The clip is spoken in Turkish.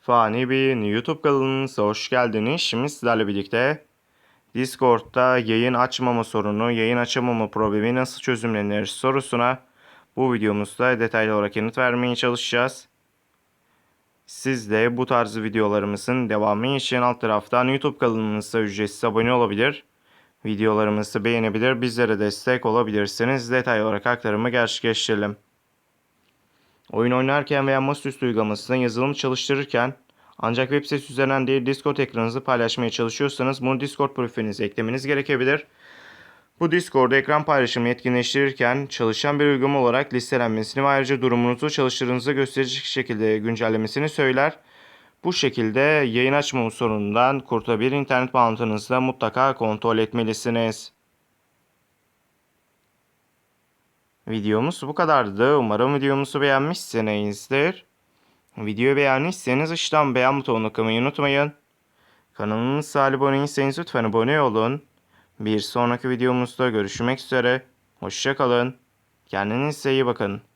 Fani Bey'in YouTube kanalınıza hoş geldiniz. Şimdi sizlerle birlikte Discord'da yayın açmama sorunu, yayın açamama problemi nasıl çözümlenir sorusuna bu videomuzda detaylı olarak yanıt vermeye çalışacağız. Siz de bu tarz videolarımızın devamı için alt taraftan YouTube kanalımıza ücretsiz abone olabilir. Videolarımızı beğenebilir, bizlere destek olabilirsiniz. Detaylı olarak aktarımı gerçekleştirelim. Oyun oynarken veya masaüstü uygulamasında yazılım çalıştırırken ancak web sitesi üzerinden değil Discord ekranınızı paylaşmaya çalışıyorsanız bunu Discord profilinize eklemeniz gerekebilir. Bu Discord'da ekran paylaşımını etkinleştirirken çalışan bir uygulama olarak listelenmesini ve ayrıca durumunuzu çalıştırdığınızı gösterecek şekilde güncellemesini söyler. Bu şekilde yayın açmama sorunundan kurtulabilir internet bağlantınızı da mutlaka kontrol etmelisiniz. Videomuz bu kadardı. Umarım videomuzu beğenmişsinizdir. Videoyu beğendiyseniz aşağıdan beğen butonuna tıklamayı unutmayın. Kanalımıza abone değilseniz lütfen abone olun. Bir sonraki videomuzda görüşmek üzere. Hoşçakalın. Kendinize iyi bakın.